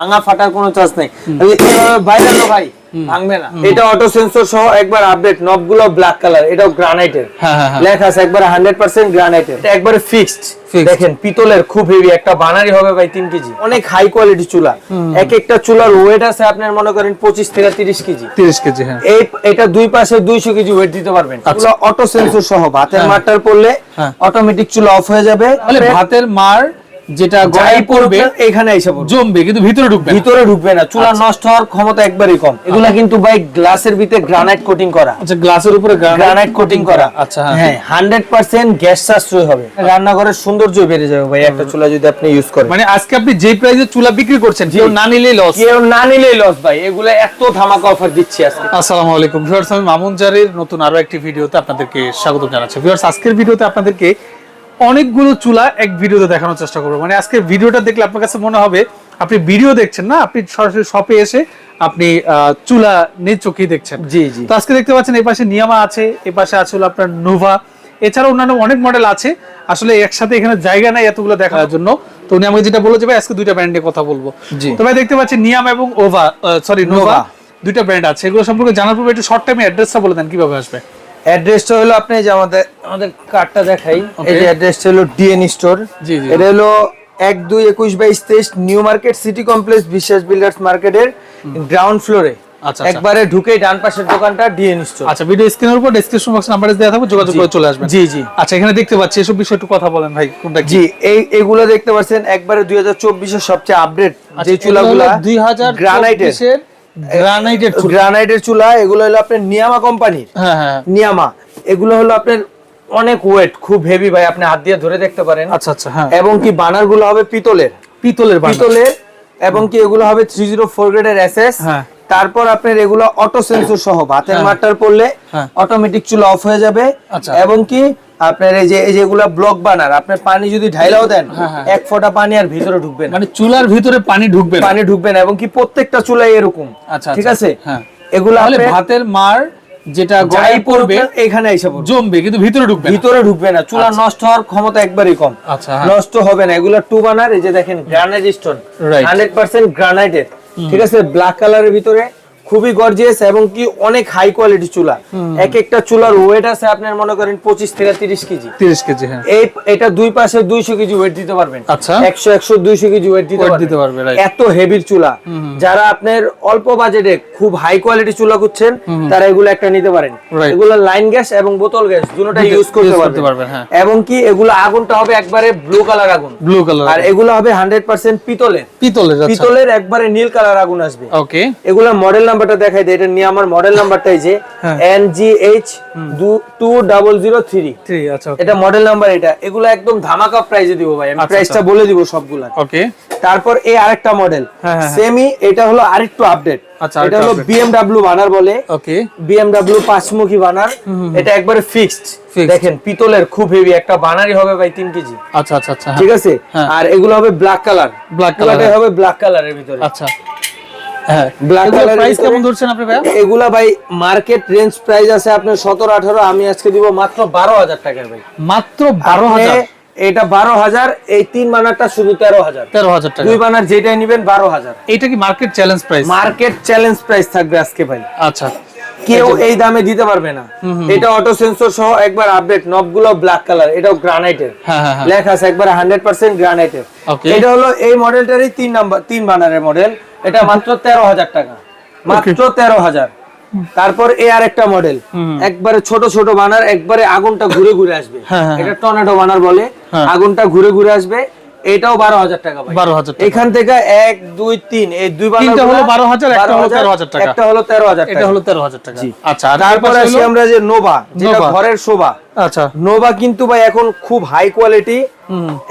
ভাঙা ফাটার কোনো চান্স নেই। এই যে বাইরে লো ভাই ভাঙবে না। এটা অটো সেন্সর সহ একবার আপডেট নবগুলো ব্ল্যাক কালার এটাও গ্রানাইটের হ্যাঁ, হ্যাঁ, হ্যাঁ। লেখা আছে একবারে হান্ড্রেড পার্সেন্ট গ্রানাইটের এটা একবারে ফিক্সড দেখেন পিতলের খুব হেভি একটা বানারি হবে ভাই তিন কেজি। অনেক হাই কোয়ালিটি চুলা। এক একটা চুলার ওয়েট আছে আপনার মনে করেন পঁচিশ থেকে তিরিশ কেজি। তিরিশ কেজি হ্যাঁ। এই এটা দুই পাশে দুইশো কেজি ওয়েট দিতে পারবেন। চুলা অটো সেন্সর সহ ভাতের মারটার পড়লে। অটোমেটিক চুলা অফ হয়ে যাবে। ভাতের মার যেটা যাই পড়বে এখানে এসে পড়বে। জমবে কিন্তু ভিতরে ঢুকবে। ভিতরে ঢুকবে না চুলা নষ্ট হওয়ার ক্ষমতা একবারই কম। এগুলা কিন্তু ভাই গ্লাসের ভিতরে গ্রানাইট কোটিং করা। আচ্ছা গ্লাসের উপরে গ্রানাইট কোটিং করা। আচ্ছা হ্যাঁ। হ্যাঁ হান্ড্রেড পার্সেন্ট গ্যাস সাশ্রয় হবে। রান্নাঘরের সৌন্দর্য বেড়ে যাবে ভাই একটা চুলা যদি আপনি ইউজ করেন। মানে আজকে আপনি যে প্রাইসে চুলা বিক্রি করছেন কেউ না নিলেই লস কেউ না নিলেই লস ভাই এগুলা এত ধামাকা অফার দিচ্ছি আজকে। আসসালামু আলাইকুম। ভিউয়ার্স আমি মামুন জারির নতুন আরও একটি ভিডিওতে আপনাদেরকে স্বাগত জানাচ্ছি। ভিউয়ার্স আজকের ভিডিওতে আপনাদেরকে অনেকগুলো চুলা এক ভিডিওতে দেখানোর চেষ্টা করব। মানে আজকের ভিডিওটা দেখলে আপনার কাছে মনে হবে আপনি ভিডিও দেখছেন না আপনি সরাসরি শপে এসে আপনি চুলা নিজ চোখেই দেখছেন। জি জি। তো আজকে দেখতে পাচ্ছেন এই পাশে নিয়ামা আছে এই পাশে আছে হলো আপনার নোভা এছাড়া অন্যান্য অনেক মডেল আছে। আসলে একসাথে এখানে জায়গা নাই এতগুলো দেখার জন্য। তো উনি আমাকে যেটা বলে যাবে আজকে দুইটা ব্র্যান্ড নিয়ে কথা বলব। তো ভাই দেখতে পাচ্ছি নিয়াম এবং ওভা সরি নোভা নোভা। দুইটা ব্র্যান্ড আছে। এগুলো সম্পর্কে জানার পূর্বে একটু শর্ট টাইমে অ্যাড্রেসটা বলে দেন কীভাবে আসবে? অ্যাড্রেসটা হলো আপনি যে আমাদের আমাদের কার্ডটা দেখাই। এই যে অ্যাড্রেসটা হলো ডিএন স্টোর জি, জি। এটা হলো এক দুই একুশ বাইশ তেইশ New Market City Complex Biswas builders মার্কেটের গ্রাউন্ড ফ্লোরে আচ্ছা, আচ্ছা। একবারে ঢুকেই ডান পাশের দোকানটা ডিএন স্টোর আচ্ছা ভিডিও স্ক্রিনের উপর ডেসক্রিপশন বক্স নাম্বার দেওয়া থাকবে যোগাযোগ করে চলে আসবেন। জি, জি। আচ্ছা এখানে দেখতে পাচ্ছি এসব বিষয়ে একটু কথা বলেন ভাই কোনটা জি এই এগুলো দেখতে পাচ্ছেন একবারে দুই হাজার চব্বিশের সবচেয়ে আপডেট আচ্ছা, যে চুলাগুলা দুই হাজার গ্রানাইটের গ্রানাইটের চুলা এগুলো হলো আপনার নিয়ামা কোম্পানির। হ্যাঁ হ্যাঁ। নিয়ামা। এগুলো হলো আপনার অনেক ওয়েট খুব হেভি ভাই আপনি হাত দিয়ে ধরে দেখতে পারেন। আচ্ছা আচ্ছা হ্যাঁ। এবং কি বানারগুলো হবে পিতলের। পিতলের পিতলের এবং কি এগুলো হবে থ্রি জিরো ফোর গ্রেডের এসএস হ্যাঁ। তারপর আপনার এগুলো অটো সেন্সর সহ ভাতের হ্যাঁ। মারটার পড়লে হ্যাঁ। অটোমেটিক চুলা অফ হয়ে যাবে। আচ্ছা। এবং কি আপনার এই যে এই যেগুলো ব্লক বানার আপনার পানি যদি ঢাইলাও দেন হ্যাঁ, হ্যাঁ। এক ফোঁটা পানি আর ভিতরে ঢুকবে না। মানে চুলার ভিতরে পানি ঢুকবে না। পানি ঢুকবে না এবং কি প্রত্যেকটা চুলাই এরকম। আচ্ছা ঠিক আচ্ছা, আছে? হ্যাঁ। এগুলো ভাতের মার যেটা গায়ে পড়বে এখানে এসে জমবে কিন্তু ভিতরে ঢুকবে। ভিতরে ঢুকবে না চুলা নষ্ট হওয়ার ক্ষমতা একবারই কম। আচ্ছা, হ্যাঁ। নষ্ট হবে না এগুলা টু বানার এই যে দেখেন granite stone Right. Hundred percent গ্রানাইটের ঠিক আছে? ব্ল্যাক কালারের ভিতরে খুবই গর্জিয়াস এবং কি অনেক হাই কোয়ালিটি চুলা। এক একটা চুলার ওয়েট আছে আপনার মনে করেন পঁচিশ থেকে তিরিশ কেজি। তিরিশ কেজি হ্যাঁ। এই এটা দুই পাশে দুইশো কেজি ওয়েট দিতে পারবেন। আচ্ছা। একশো একশো দুইশো কেজি ওয়েট দিতে পারবেন. এত হেভির চুলা। যারা আপনার অল্প বাজেটে খুব হাই কোয়ালিটি চুলা খুঁজছেন তারা এগুলো একটা নিতে পারেন. এগুলো লাইন গ্যাস এবং বোতল গ্যাস দুটোটা ইউজ করতে করতে পারবেন। হ্যাঁ। এবং কি এগুলো আগুনটা হবে একবারে ব্লু কালার আগুন। ব্লু কালার আর এগুলো হবে হান্ড্রেড পার্সেন্ট পিতলের। পিতলের আচ্ছা। পিতলের একবারে নীল কালার আগুন আসবে। ওকে এগুলা মডেল নাম্বারটা দেখাই দেয় এটা নিয়ে আমার মডেল নাম্বারটাই যে হ্যাঁ। N G H two double zero three আচ্ছা এটা মডেল নাম্বার এটা। এগুলো একদম ধামাকা প্রাইজে দিব ভাই। আমি আচ্ছা, প্রাইসটা বলে দিব সবগুলা। ওকে তারপর এই আরেকটা মডেল হ্যাঁ, হ্যাঁ, সেমি এটা হলো আরেকটু আপডেট আচ্ছা, এটা হলো। বিএমডব্লিউ বানার বলে। ওকে বিএমডব্লিউ পাঁচমুখী বানার এটা একবারে ফিক্সড দেখেন পিতলের খুব হেভি একটা বানারই হবে ভাই তিন কেজি। আচ্ছা আচ্ছা আচ্ছা ঠিক আছে? হ্যাঁ। আর এগুলো হবে ব্ল্যাক কালার ব্ল্যাক হ্যাঁ। হবে ব্ল্যাক কালারের ভিতরে। আচ্ছা। হ্যাঁ Black এগুলোর প্রাইস কেমন ধরছেন আপনি ভাইয়া? এগুলা ভাই মার্কেট রেঞ্জ প্রাইস আছে আপনার সতেরো আঠারো আমি আজকে দিব মাত্র বারো হাজার টাকার ভাই। মাত্র বারো হাজার? আপনি এটা বারো হাজার এই তিন বানারটা শুধু তেরো হাজার। তেরো হাজার টাকা। দুই বানার যেটাই নিবেন বারো হাজার। এইটা কি market challenge price market challenge price থাকবে আজকে ভাই। আচ্ছা। কেউ এই দামে দিতে পারবে না। এটা অটো সেন্সর সহ একবার আপডেট নবগুলো ব্ল্যাক কালার এটাও গ্রানাইটের লেখা আছে একবার হান্ড্রেড পার্সেন্ট গ্রানাইটের এটা হলো এই মডেলটারই তিন নাম্বার তিন বানারের মডেল এটা মাত্র তেরো হাজার টাকা। মাত্র তেরো হাজার। তারপর এ আর একটা মডেল একবারে ছোট ছোট বানার একবারে আগুনটা ঘুরে ঘুরে আসবে। হ্যাঁ, হ্যাঁ, এটা টর্নেডো বানার বলে। হ্যাঁ। আগুনটা ঘুরে ঘুরে আসবে। এটাও বারো হাজার টাকা বারো হাজার এখান থেকে এক দুই তিন এই দুই বানার তিনটা হলো গুলা 12,000, একটা হলো 13,000 টাকা। একটা হলো তেরো হাজার এটা হলো তেরো হাজার টাকা। আচ্ছা তারপর আসি আমরা যে নোভা যেটা ঘরের শোভা। আচ্ছা। নোভা কিন্তু ভাই এখন খুব হাই কোয়ালিটি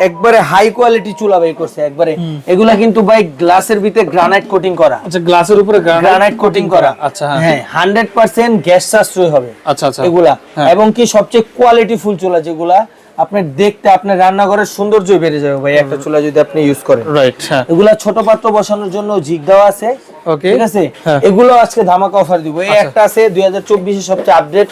একবারে হাই কোয়ালিটি চুলা বাই করছে একবারে। এগুলা কিন্তু ভাই গ্লাসের ভিতরে গ্রানাইট কোটিং করা। আচ্ছা গ্লাসের উপরে গ্রানাইট কোটিং করা। আচ্ছা হ্যাঁ। হ্যাঁ হান্ড্রেড পার্সেন্ট গ্যাস সাশ্রয় হবে আচ্ছা আচ্ছা। এগুলা। হ্যাঁ। এবং কি সবচেয়ে কোয়ালিটি ফুল চুলা যেগুলা আপনার দেখতে আপনার রান্নাঘরের সৌন্দর্য বেড়ে যাবে ভাই একটা চুলা যদি আপনি ইউজ করেন। রাইট হ্যাঁ। এগুলা ছোট পাত্র বসানোর জন্য জিগ দেওয়া আছে। Okay. ঠিক আছে? হ্যাঁ। এগুলো আজকে ধামাকা অফার দিব। এই একটা আছে চব্বিশের সবচেয়ে আপডেট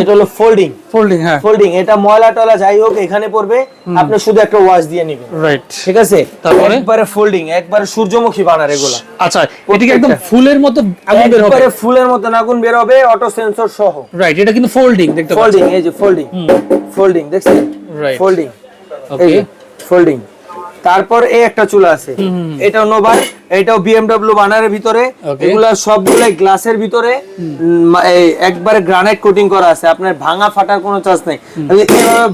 এটা হলো ফোল্ডিং ফোল্ডিং হ্যাঁ। ফোল্ডিং এটা ময়লা টলা যাই হোক এখানে পড়বে। আপনি শুধু একটা ওয়াশ দিয়ে নেবেন। রাইট ঠিক আছে? তারপরে? একবারে ফোল্ডিং একবারে সূর্যমুখী বানার এগুলো। আচ্ছা এটা কি একদম ফুলের মতো আগুন বের হবে? একবারে ফুলের মতো আগুন বের হবে অটো সেন্সর সহ। রাইট এটা কিন্তু ফোল্ডিং দেখতে পাচ্ছেন। ফোল্ডিং এই যে ফোল্ডিং ফোল্ডিং দেখছেন? Right. ফোল্ডিং. এই ফোল্ডিং তারপর এই একটা চুলা আছে। এটাও নোভার এটাও বিএমডব্লিউ বানারের ভিতরে. এগুলা সবগুলো গ্লাসের ভিতরে একবারে গ্রানাইট কোটিং করা আছে। আপনার ভাঙা ফাটার কোনো চান্স নেই।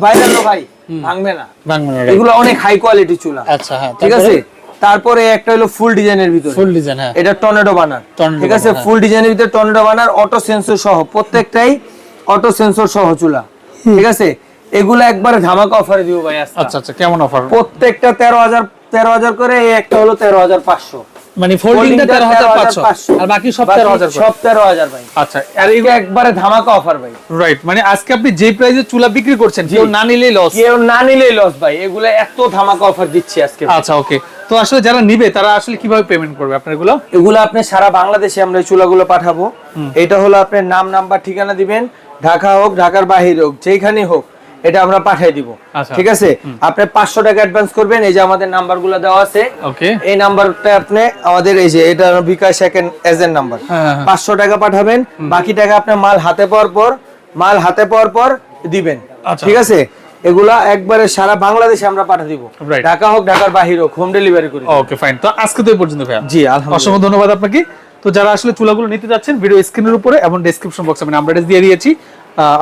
বাইরে লো ভাই ভাঙবে না। বাংলা এগুলো অনেক হাই কোয়ালিটি চুলা। আচ্ছা হ্যাঁ ঠিক আছে? তারপরে? একটা হলো ফুল ডিজাইনের ভিতরে। ফুল ডিজাইন হ্যাঁ। এটা টর্নেডো বানার ঠিক আছে? হ্যাঁ। ফুল ডিজাইনের ভিতরে টর্নেডো বানার অটো সেন্সর সহ প্রত্যেকটাই অটো সেন্সর সহ চুলা। ঠিক আছে? এগুলো একবারে ধামাকা অফারে দিব ভাই আজকে আচ্ছা আচ্ছা কেমন অফার প্রত্যেকটা তেরো হাজার তেরো হাজার করে এই একটা হলো তেরো হাজার পাঁচশো। মানে ফোল্ডিংটা তেরো হাজার পাঁচশো। আর বাকি সব তেরো হাজার সব তেরো হাজার ভাই। আচ্ছা আর এগুলো একবারে ধামাকা অফার ভাই। রাইট মানে আজকে আপনি যে প্রাইসে চুলা বিক্রি করছেন কেউ না নিলেই লস কেউ না নিলেই লস ভাই। এগুলো এত ধামাকা অফার দিচ্ছি আজকে। আচ্ছা ওকে তো আসলে যারা নিবে তারা আসলে কীভাবে পেমেন্ট করবে আপনার এগুলো এগুলো আপনি সারা বাংলাদেশে আমরা এই চুলাগুলো পাঠাবো। এটা হলো আপনার নাম নাম্বার ঠিকানা দিবেন। ঢাকা হোক ঢাকার বাহির হোক যেখানে হোক। এটা আমরা পাঠিয়ে দিব। আচ্ছা। ঠিক আছে? আপনি পাঁচশো টাকা অ্যাডভান্স করবেন এই যে আমাদের নাম্বারগুলো দেওয়া আছে। এই নাম্বারটা আপনি আমাদের এই যে এটা বিকাশ সেকেন্ড এজেন্ট নাম্বার হ্যাঁ, হ্যাঁ। পাঁচশো টাকা পাঠাবেন বাকি টাকা আপনার মাল হাতে পাওয়ার পর মাল হাতে পাওয়ার পর দিবেন। আচ্ছা। ঠিক আছে? এগুলা একবারে সারা বাংলাদেশে আমরা পাঠিয়ে দিব. ঢাকা হোক ঢাকার বাহির হোক হোম ডেলিভারি করি ওকে ফাইন তো আজকে তো এই পর্যন্ত ভাইয়া। জি আলহামদুলিল্লাহ। অসংখ্য ধন্যবাদ আপনাকে। তো যারা আসলে চুলাগুলো নিতে যাচ্ছেন ভিডিও স্ক্রিনের উপরে এবং ডেসক্রিপশন বক্সে আমি নাম্বার দিয়ে দিয়েছি।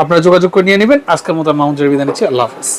আপনারা যোগাযোগ করে নিয়ে নেবেন। আজকের মতো মাউন্টের বিদায় নিচ্ছি। আল্লাহ হাফেজ।